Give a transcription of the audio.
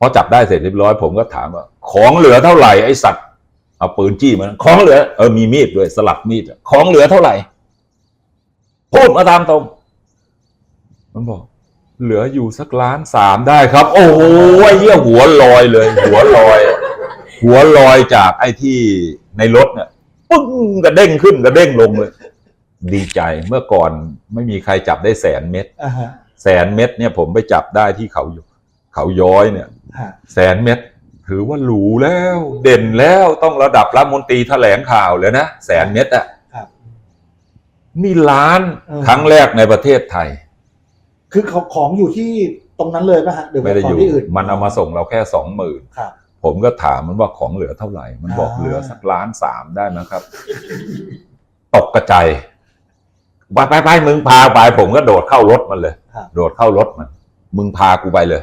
พอจับได้เสร็จเรียบร้อย ผมก็ถามว่า ของเหลือเท่าไหร่ไอ้สัตว์เอาปืนจี้มันของเหลือเออมีมีดด้วยสลับมีดอะของเหลือเท่าไหร่พูดมาตามตรง มันบอก เหลืออยู่สักล้านสามได้ครับ โอ้โหไอ้เหี้ยหัวลอยเลย หัวลอย หัวลอยจากไอ้ที่ในรถเนี่ยปึ้งกระเด้งขึ้นกระเด้งลงเลย ดีใจเมื่อก่อนไม่มีใครจับได้แสนเม็ดอ่าฮะแสนเม็ดเนี่ยผมไปจับได้ที่เขาเขาย้อยเนี่ยฮะ แสนเม็ดถือว่าหรูแล้วเด่นแล้วต้องระดับรัฐมนตรีแถลงข่าวเลยนะแสนเม็ดอะครับนี่ล้านเออครั้งแรกในประเทศไทย คือเขาของอยู่ที่ตรงนั้นเลยป่ะฮะหรือว่าไม่ได้ขอองยู่ที่อื่นมันเอามาส่งเราแค่สองหมื่นครับผมก็ถามมันว่าของเหลือเท่าไหร่ มันบอกอ่าเหลือสักล้านสามได้นะครับ ตกกระจายไปไปไปมึงพาไปผมก็โดดเข้ารถมันเลยครับโดดเข้ารถมัน มึงพากูไปเลย